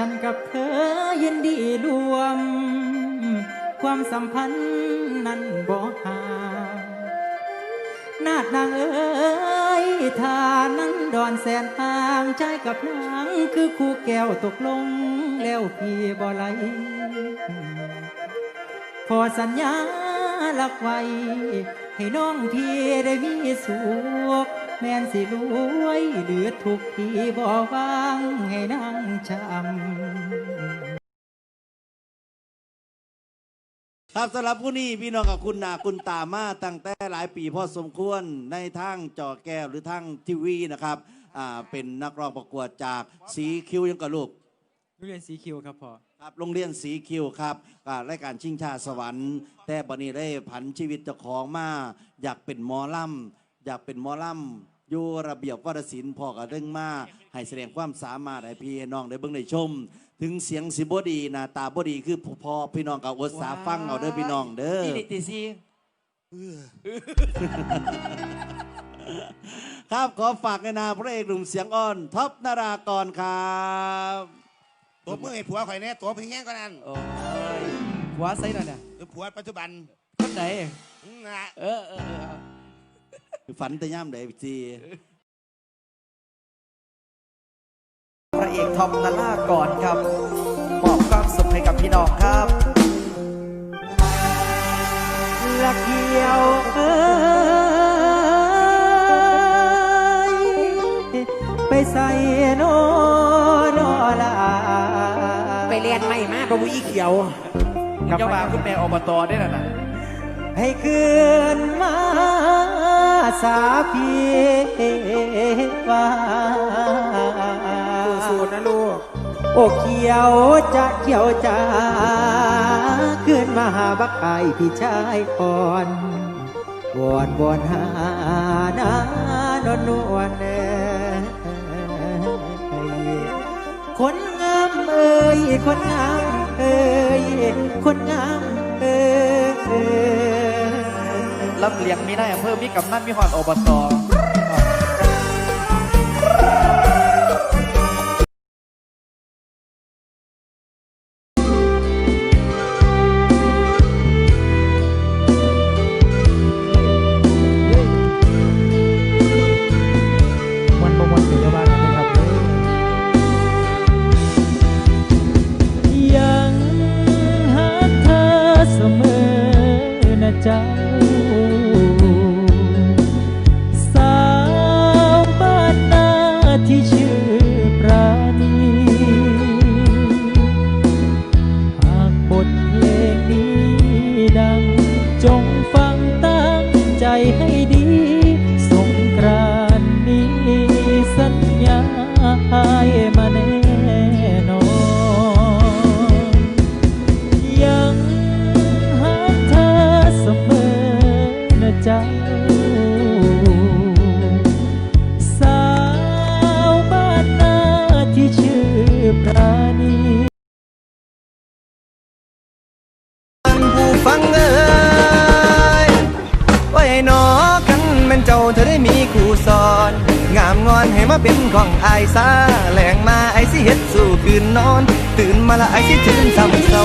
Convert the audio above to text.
ฉันกับเธอยินดีรวม ความสัมพันธ์นั้นบ่ห่างนาดนางเอ้ยทานั้นดอนแสนทางใจกับนางคือคู่แก้วตกลงแล้วพี่บ่ไหลพอสัญญาลักไว้ ให้น้องพี่ได้มีสุข แม่นสิรวยเหลือทุกข์พี่บ่วางให้นางจำครับสำหรับผู้นี้พี่น้องกับคุณนาคุณตามาตั้งแต่หลายปีพอสมควรในทางจอแก้วหรือทางทีวีนะครับอ่าเป็นนักร้องประกวดจากสีคิวยังกับลูกเรียนสีคิวครับพ่อครับโรงเรียนสีคิวครับอ่ารายการชิงชาสวรรค์ แต่บันนี้ได้ผันชีวิตเจ้าของมา อยากเป็นหมอลำอยากเป็นหมอลำ อยู่ระเบียบวัฒศิลป์พ่อก็เร่งมาให้แสดงความสามารถให้พี่ให้น้องได้เบิ่งได้ชม ถึงเสียงสิบดีหน้าตาบดีคือพอพี่น้องกับอดสาฟังเอาเด้อพี่น้องเด้ออีลิติซีครับขอฝากในนามพระเอกหนุ่มเสียงอ่อนท็อปนารากรครับตัวมือให้ผัวข่อยแน่ตัวเพียงแง่ก็นั่นโอ้ยหัวไซนั่นน่ะคือผัวปัจจุบันคนไหนอืมนะเออเออเออ ฝันแต่ย่ำใดจีพระเอกทอมนาล่าก่อนครับ มอบความสุขให้กับพี่น้องครับละเกียวเอ้ยไปใส่โนนอลาไปเรียนใหม่มากประมุอีเขียวเจ้าบ่าวคุณแม่อบตได้น่ะนะ ให้คืนมาสาพีว่าสู้ๆนะลูก โอเขียวจะเขียวจ้าคืนมาหาบักไอพี่ชายก่อนวอนวอนหานานวลนวลเอ่ยคนงามเอ้ยคนงามเอ้ยคนงาม รับเลี้ยงมีได้อำเภอมีกำนันมีหอดอบตวัน ให้มาแน่นอนยังหาเธอเสมอนะจ๊ะ งามงอนให้มาเป็นของอายซาแหลงมาไอ้สิเฮ็ดสู่คืนนอน ตื่นมาละไอ้สิชื่นซ้ำเศร้า